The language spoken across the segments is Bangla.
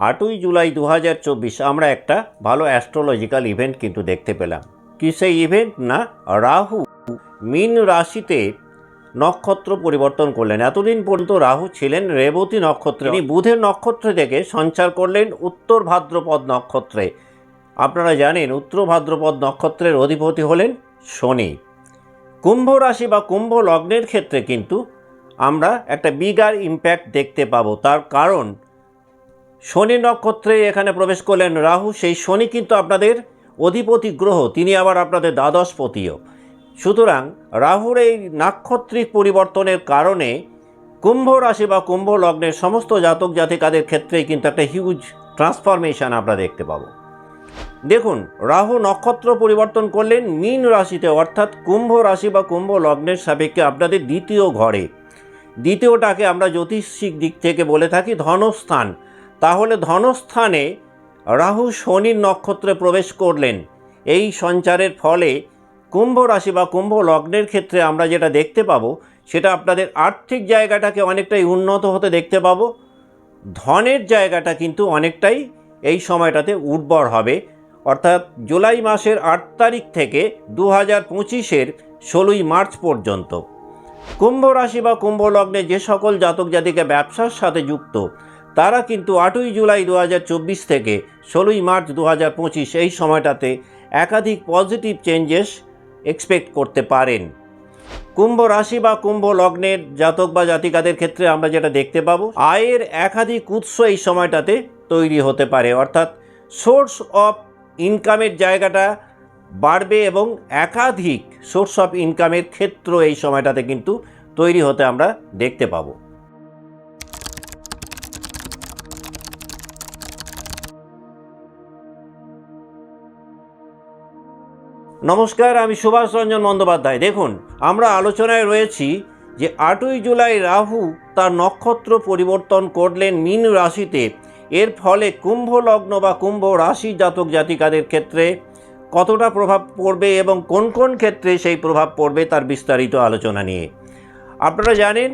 আটই জুলাই দু হাজার চব্বিশ আমরা একটা ভালো অ্যাস্ট্রোলজিক্যাল ইভেন্ট কিন্তু দেখতে পেলাম। কি সেই ইভেন্ট না? রাহু। মিন রাশিতে নক্ষত্র পরিবর্তন করলেন। এতদিন পর্যন্ত রাহু ছিলেন রেবতী নক্ষত্রে। তিনি বুধের নক্ষত্র থেকে সঞ্চার করলেন উত্তর ভাদ্রপদ নক্ষত্রে। আপনারা জানেন উত্তর ভাদ্রপদ নক্ষত্রের অধিপতি হলেন শনি। কুম্ভ রাশি বা কুম্ভ লগ্নের ক্ষেত্রে কিন্তু আমরা একটা বিগার ইম্প্যাক্ট দেখতে পাবো। তার কারণ শনি নক্ষত্রে এখানে প্রবেশ করলেন রাহু, সেই শনি কিন্তু আপনাদের অধিপতি গ্রহ, তিনি আবার আপনাদের দ্বাদশপতিও। সুতরাং রাহুর এই নাক্ষত্রিক পরিবর্তনের কারণে কুম্ভ রাশি বা কুম্ভ লগ্নের সমস্ত জাতক জাতিকাদের ক্ষেত্রেই কিন্তু একটা হিউজ ট্রান্সফরমেশন আমরা দেখতে পাবো। দেখুন, রাহু নক্ষত্র পরিবর্তন করলেন, মীন রাশিতে, অর্থাৎ কুম্ভ রাশি বা কুম্ভ লগ্নের সাপেক্ষে আপনাদের দ্বিতীয় ঘরে। দ্বিতীয়টাকে আমরা জ্যোতিষিক দিক থেকে বলে থাকি ধনস্থান। তাহলে ধনস্থানে রাহু শনির নক্ষত্রে প্রবেশ করলেন। এই সঞ্চারের ফলে কুম্ভ রাশি বা কুম্ভ লগ্নের ক্ষেত্রে আমরা যেটা দেখতে পাবো, সেটা আপনাদের আর্থিক জায়গাটাকে অনেকটাই উন্নত হতে দেখতে পাবো। ধনের জায়গাটা কিন্তু অনেকটাই এই সময়টাতে উর্বর হবে। অর্থাৎ জুলাই মাসের আট তারিখ থেকে দু হাজার পঁচিশের ষোলোই মার্চ পর্যন্ত। কুম্ভ রাশি বা কুম্ভ লগ্নে যে সকল জাতক জাতিকে ব্যবসার সাথে যুক্ত তারা কিন্তু আটই জুলাই দু হাজার চব্বিশ থেকে ষোলোই মার্চ দু হাজার পঁচিশ এই সময়টাতে একাধিক পজিটিভ চেঞ্জেস এক্সপেক্ট করতে পারেন। কুম্ভ রাশি বা কুম্ভ লগ্নের জাতক বা জাতিকাদের ক্ষেত্রে আমরা যেটা দেখতে পাবো, আয়ের একাধিক উৎস এই সময়টাতে তৈরি হতে পারে। অর্থাৎ সোর্স অফ ইনকামের জায়গাটা বাড়বে এবং একাধিক সোর্স অফ ইনকামের ক্ষেত্র এই সময়টাতে কিন্তু তৈরি হতে আমরা দেখতে পাবো। নমস্কার, আমি সুভাষ রঞ্জন বন্দ্যোপাধ্যায়। দেখুন, আমরা আলোচনায় রয়েছি যে আটই জুলাই রাহু তার নক্ষত্র পরিবর্তন করলেন মীন রাশিতে। এর ফলে কুম্ভ লগ্ন বা কুম্ভ রাশি জাতক জাতিকাদের ক্ষেত্রে কতটা প্রভাব পড়বে এবং কোন কোন ক্ষেত্রে সেই প্রভাব পড়বে তার বিস্তারিত আলোচনা নিয়ে। আপনারা জানেন,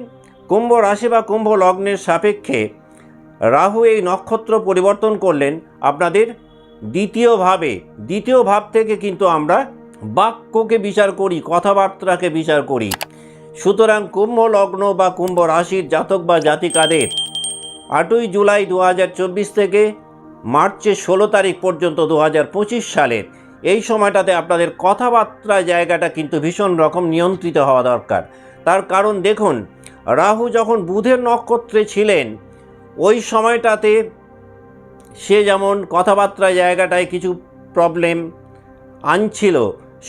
কুম্ভ রাশি বা কুম্ভ লগ্নের সাপেক্ষে রাহু এই নক্ষত্র পরিবর্তন করলেন। আপনাদের দ্বিতীয়ভাবে দ্বিতীয় ভাব থেকে কিন্তু আমরা বাক্যকে বিচার করি, কথাবার্তাকে বিচার করি। সুতরাং কুম্ভ লগ্ন বা কুম্ভ রাশির জাতক বা জাতিকাদের আটই জুলাই দু হাজার চব্বিশ থেকে মার্চের ষোলো তারিখ পর্যন্ত দু হাজার পঁচিশ সালের এই সময়টাতে আপনাদের কথাবার্তা জায়গাটা কিন্তু ভীষণ রকম নিয়ন্ত্রিত হওয়া দরকার। তার কারণ দেখুন, রাহু যখন বুধের নক্ষত্রে ছিলেন, ওই সময়টাতে সে যেমন কথাবার্তা জায়গাটায় কিছু প্রবলেম আনছিল,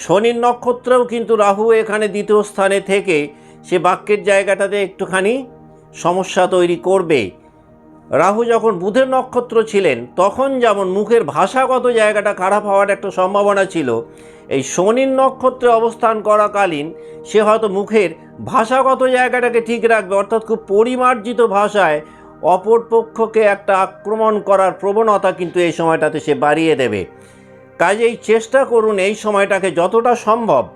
শনির নক্ষত্রেও কিন্তু রাহু এখানে দ্বিতীয় স্থানে থেকে সে বাক্যের জায়গাটাতে একটুখানি সমস্যা তৈরি করবে। রাহু যখন বুধের নক্ষত্র ছিলেন, তখন যেমন মুখের ভাষাগত জায়গাটা খারাপ হওয়ার একটা সম্ভাবনা ছিল, এই শনির নক্ষত্রে অবস্থান করাকালীন সে হয়তো মুখের ভাষাগত জায়গাটাকে ঠিক রাখবে, অর্থাৎ খুব পরিমার্জিত ভাষায় অপর পক্ষকে একটা আক্রমণ করার প্রবণতা কিন্তু এই সময়টাতে সে বাড়িয়ে দেবে। কাজেই চেষ্টা করুন এই সময়টাকে যতটা সম্ভব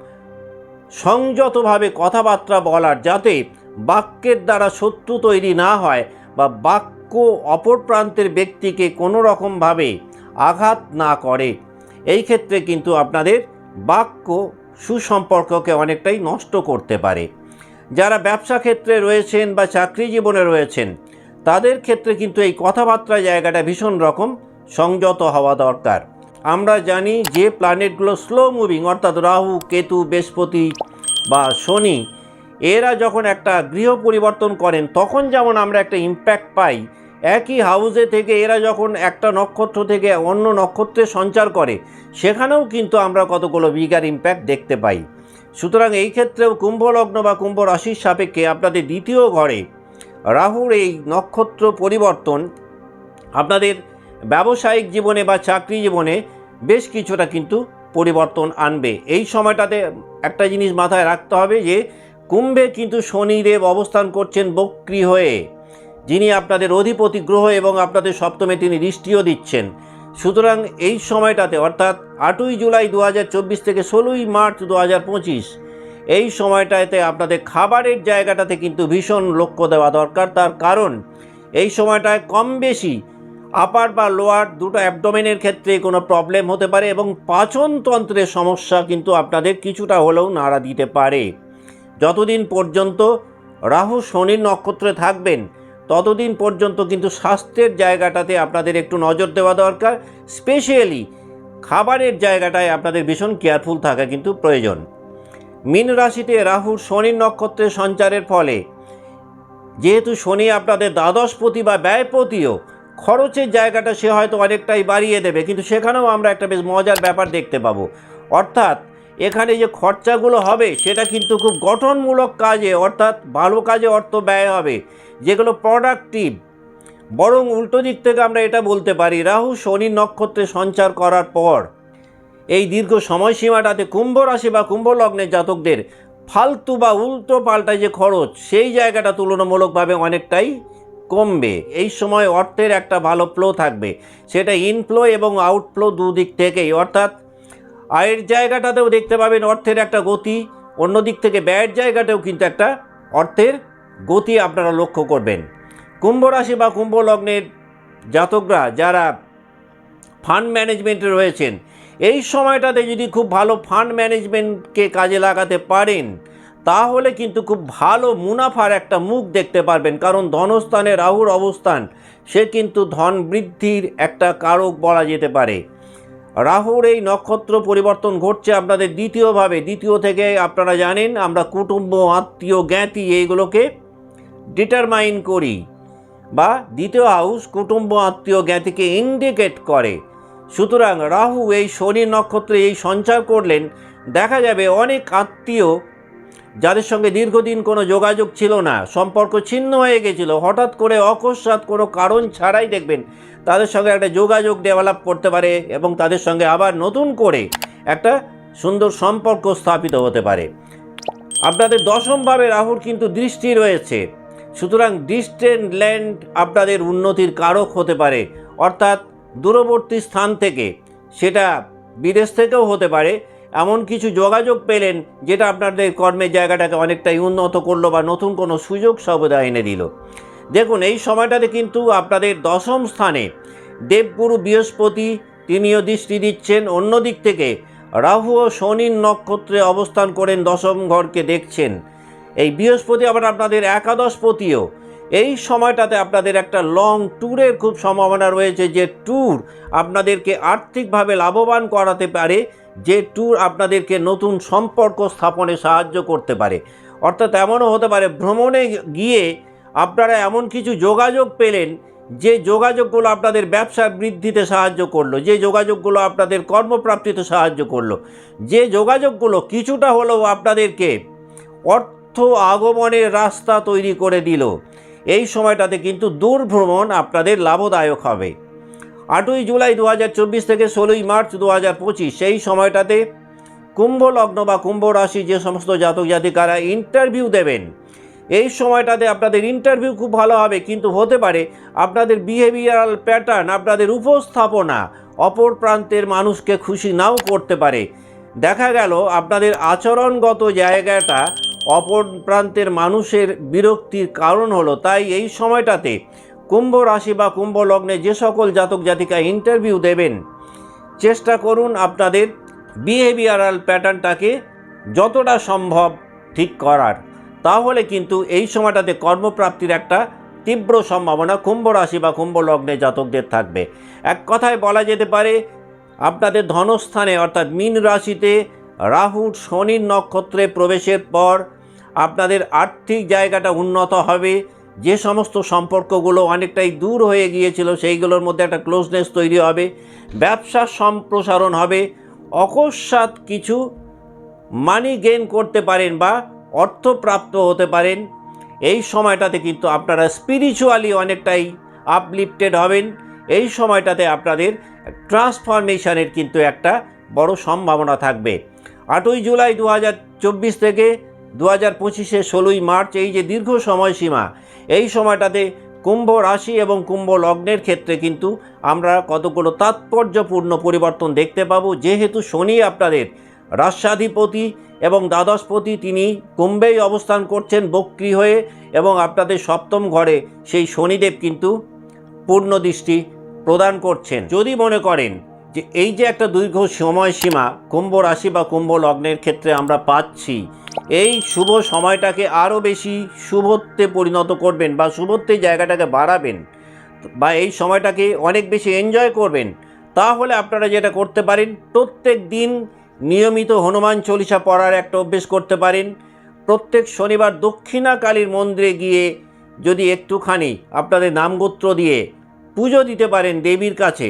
সংযতভাবে কথাবার্তা বলার যাতে বাক্যের দ্বারা শত্রু তৈরি না হয় বা বাক্য অপর প্রান্তের ব্যক্তিকে কোনো রকমভাবে আঘাত না করে। এই ক্ষেত্রে কিন্তু আপনাদের বাক্য সুসম্পর্ককে অনেকটাই নষ্ট করতে পারে। যারা ব্যবসা ক্ষেত্রে রয়েছেন বা চাকরি জীবনে রয়েছেন তাদের ক্ষেত্রে কিন্তু এই কথাবার্তা জায়গাটা ভীষণ রকম সংযত হওয়া দরকার। আমরা জানি যে প্ল্যানেটগুলো স্লো মুভিং অর্থাৎ রাহু, কেতু, বৃহস্পতি বা শনি, এরা যখন একটা গৃহ পরিবর্তন করেন, তখন যেমন আমরা একটা ইম্প্যাক্ট পাই, একই হাউসে থেকে এরা যখন একটা নক্ষত্র থেকে অন্য নক্ষত্রে সঞ্চার করে, সেখানেও কিন্তু আমরা কতগুলো বিগার ইম্প্যাক্ট দেখতে পাই। সুতরাং এই ক্ষেত্রেও কুম্ভলগ্ন বা কুম্ভ রাশির সাপেক্ষে আপনাদের দ্বিতীয় ঘরে রাহুর এই নক্ষত্র পরিবর্তন আপনাদের ব্যবসায়িক জীবনে বা চাকরি জীবনে বেশ কিছুটা কিন্তু পরিবর্তন আনবে। এই সময়টাতে একটা জিনিস মাথায় রাখতে হবে যে, কুম্ভে কিন্তু শনিদেব অবস্থান করছেন বক্রি হয়ে। যিনি আপনাদের অধিপতি গ্রহ এবং আপনাদের সপ্তমে তিনি দৃষ্টিও দিচ্ছেন। সুতরাং এই সময়টাতে, অর্থাৎ আটই জুলাই দু হাজার চব্বিশ থেকে ষোলোই মার্চ দু হাজার পঁচিশ এই সময়টাতে আপনাদের খাবারের জায়গাটাতে কিন্তু ভীষণ লক্ষ্য দেওয়া দরকার। তার কারণ, এই সময়টায় কম বেশি আপার বা লোয়ার দুটো অ্যাবডোমেনের ক্ষেত্রে কোনো প্রবলেম হতে পারে এবং পাচনতন্ত্রের সমস্যা কিন্তু আপনাদের কিছুটা হলেও নাড়া দিতে পারে। যতদিন পর্যন্ত রাহু শনির নক্ষত্রে থাকবেন, ততদিন পর্যন্ত কিন্তু স্বাস্থ্যের জায়গাটাতে আপনাদের একটু নজর দেওয়া দরকার। স্পেশালি খাবারের জায়গাটায় আপনাদের ভীষণ কেয়ারফুল থাকা কিন্তু প্রয়োজন। মীন রাশিতে রাহুর শনির নক্ষত্রে সঞ্চারের ফলে। যেহেতু শনি আপনাদের দ্বাদশপতি বা ব্যয়পতিও খরচের জায়গাটা সে হয়তো অনেকটাই বাড়িয়ে দেবে, কিন্তু সেখানেও আমরা একটা বেশ মজার ব্যাপার দেখতে পাবো। অর্থাৎ, এখানে যে খরচাগুলো হবে, সেটা কিন্তু খুব গঠনমূলক কাজে, অর্থাৎ ভালো কাজে অর্থ ব্যয় হবে, যেগুলো প্রোডাক্টিভ বরং উল্টো দিক থেকে আমরা এটা বলতে পারি, রাহু শনি নক্ষত্রে সঞ্চার করার পর এই দীর্ঘ সময়সীমাটাতে কুম্ভ রাশি বা কুম্ভ লগ্নের জাতকদের ফালতু বা উল্টো পাল্টা যে খরচ, সেই জায়গাটা তুলনামূলকভাবে অনেকটাই কমবে। এই সময় অর্থের একটা ভালো ফ্লো থাকবে। সেটা ইনফ্লো এবং আউটফ্লো দুদিক থেকেই। অর্থাৎ আয়ের জায়গাটাতেও দেখতে পাবেন অর্থের একটা গতি অন্য দিক থেকে ব্যয়ের জায়গাতেও কিন্তু একটা অর্থের গতি আপনারা লক্ষ্য করবেন। কুম্ভ রাশি বা কুম্ভ লগ্নের জাতকরা যারা ফান্ড ম্যানেজমেন্টে রয়েছেন এই সময়টাতে যদি খুব ভালো ফান্ড ম্যানেজমেন্টকে কাজে লাগাতে পারেন, তাহলে কিন্তু খুব ভালো মুনাফার একটা মুখ দেখতে পারবেন। কারণ ধনস্থানে রাহুর অবস্থান, সে কিন্তু ধন বৃদ্ধির একটা কারক বলা যেতে পারে। রাহুর এই নক্ষত্র পরিবর্তন ঘটছে আপনাদের দ্বিতীয়ভাবে। দ্বিতীয় থেকে আপনারা জানেন, আমরা কুটুম্ব, আত্মীয়, জ্ঞাতি, এইগুলোকে ডিটারমাইন করি বা দ্বিতীয় হাউস কুটুম্ব, আত্মীয়, জ্ঞাতিকে ইন্ডিকেট করে। সুতরাং রাহু এই শনি নক্ষত্রে এই সঞ্চার করলেন। দেখা যাবে অনেক আত্মীয় যাদের সঙ্গে দীর্ঘদিন কোনো যোগাযোগ ছিল না, সম্পর্ক ছিন্ন হয়ে গেছিল, হঠাৎ করে অকস্মাৎ কোনো কারণ ছাড়াই দেখবেন তাদের সঙ্গে একটা যোগাযোগ ডেভেলপ করতে পারে এবং তাদের সঙ্গে আবার নতুন করে একটা সুন্দর সম্পর্ক স্থাপিত হতে পারে। আপনাদের দশমভাবে রাহুর কিন্তু দৃষ্টি রয়েছে। সুতরাং ডিস্টেন্ট ল্যান্ড আপনাদের উন্নতির কারক হতে পারে। অর্থাৎ দূরবর্তী স্থান থেকে। সেটা বিদেশ থেকেও হতে পারে। এমন কিছু যোগাযোগ পেলেন যেটা আপনাদের কর্মের জায়গাটাকে অনেকটাই উন্নত করল বা নতুন কোনো সুযোগ সুবিধা এনে দিল। দেখুন, এই সময়টাতে কিন্তু আপনাদের দশম স্থানে দেবগুরু বৃহস্পতি তিনিও দৃষ্টি দিচ্ছেন। অন্য দিক থেকে রাহু ও শনির নক্ষত্রে অবস্থান করেন দশম ঘরকে দেখছেন। এই বৃহস্পতি আবার আপনাদের একাদশপতিও এই সময়টাতে আপনাদের একটা লং ট্যুরের খুব সম্ভাবনা রয়েছে যে ট্যুর আপনাদেরকে আর্থিকভাবে লাভবান করাতে পারে, যে ট্যুর আপনাদেরকে নতুন সম্পর্ক স্থাপনে সাহায্য করতে পারে। অর্থাৎ এমনও হতে পারে, ভ্রমণে গিয়ে আপনারা এমন কিছু যোগাযোগ পেলেন, যে যোগাযোগগুলো আপনাদের ব্যবসা বৃদ্ধিতে সাহায্য করল, যে যোগাযোগগুলো আপনাদের কর্মপ্রাপ্তিতে সাহায্য করল, যে যোগাযোগগুলো কিছুটা হলেও আপনাদেরকে অর্থ আগমনের রাস্তা তৈরি করে দিল। এই সময়টাতে কিন্তু দূর ভ্রমণ আপনাদের লাভদায়ক হবে। আটই জুলাই দু হাজার চব্বিশ থেকে ষোলোই মার্চ দু হাজার পঁচিশ, সেই সময়টাতে কুম্ভ লগ্ন বা কুম্ভ রাশি যে সমস্ত জাতক জাতিকারা ইন্টারভিউ দেবেন, এই সময়টাতে আপনাদের ইন্টারভিউ খুব ভালো হবে, কিন্তু হতে পারে আপনাদের বিহেভিয়ারাল প্যাটার্ন আপনাদের উপস্থাপনা অপর প্রান্তের মানুষকে খুশি নাও করতে পারে। দেখা গেল আপনাদের আচরণগত জায়গাটা অপর প্রান্তের মানুষের বিরক্তির কারণ হলো। তাই এই সময়টাতে কুম্ভ রাশি বা কুম্ভ লগ্নে যে সকল জাতক জাতিকা ইন্টারভিউ দেবেন, চেষ্টা করুন আপনাদের বিহেভিয়ারাল প্যাটার্নটাকে যতটা সম্ভব ঠিক করার। তাহলে কিন্তু এই সময়টাতে কর্মপ্রাপ্তির একটা তীব্র সম্ভাবনা কুম্ভ রাশি বা কুম্ভ লগ্নে জাতকদের থাকবে। এক কথায় বলা যেতে পারে আপনাদের ধনস্থানে, অর্থাৎ মীন রাশিতে রাহুর শনির নক্ষত্রে প্রবেশের পর আপনাদের আর্থিক জায়গাটা উন্নত হবে। যে সমস্ত সম্পর্কগুলো অনেকটাই দূর হয়ে গিয়েছিল, সেইগুলোর মধ্যে একটা ক্লোজনেস তৈরি হবে। ব্যবসার সম্প্রসারণ হবে। অকস্মাৎ কিছু মানি গেইন করতে পারেন বা অর্থপ্রাপ্ত হতে পারেন। এই সময়টাতে কিন্তু আপনারা স্পিরিচুয়ালি অনেকটাই আপলিফটেড হবেন। এই সময়টাতে আপনাদের ট্রান্সফরমেশনের কিন্তু একটা বড় সম্ভাবনা থাকবে। আটই জুলাই দু হাজার চব্বিশ থেকে দু হাজার পঁচিশে ষোলোই মার্চ এই যে দীর্ঘ সময়সীমা, এই সময়টাতে কুম্ভ রাশি এবং কুম্ভ লগ্নের ক্ষেত্রে কিন্তু আমরা কতগুলো তাৎপর্যপূর্ণ পরিবর্তন দেখতে পাবো। যেহেতু শনি আপনাদের রাষ্ট্রাধিপতি এবং দ্বাদশপতি, তিনি কুম্ভেই অবস্থান করছেন বক্রি হয়ে এবং আপনাদের সপ্তম ঘরে সেই শনিদেব কিন্তু পূর্ণ দৃষ্টি প্রদান করছেন। যদি মনে করেন যে এই যে একটা দীর্ঘ সময়সীমা কুম্ভ রাশি বা কুম্ভ লগ্নের ক্ষেত্রে আমরা পাচ্ছি, এই শুভ সময়টাকে আরও বেশি শুভত্বে পরিণত করবেন বা শুভত্বের জায়গাটাকে বাড়াবেন বা এই সময়টাকে অনেক বেশি এনজয় করবেন, তাহলে আপনারা যেটা করতে পারেন, প্রত্যেক দিন নিয়মিত হনুমান চল্লিশা পড়ার একটা অভ্যেস করতে পারেন। প্রত্যেক শনিবার দক্ষিণা কালীর মন্দিরে গিয়ে যদি একটুখানি আপনাদের নামগোত্র দিয়ে পুজো দিতে পারেন দেবীর কাছে,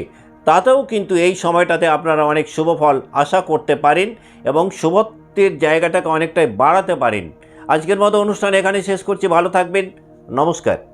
তাতেও কিন্তু এই সময়টাতে আপনারা অনেক শুভ ফল আশা করতে পারেন এবং শুভত্বের জায়গাটাকে অনেকটাই বাড়াতে পারেন। আজকের মতো অনুষ্ঠান এখানে শেষ করছি, ভালো থাকবেন, নমস্কার।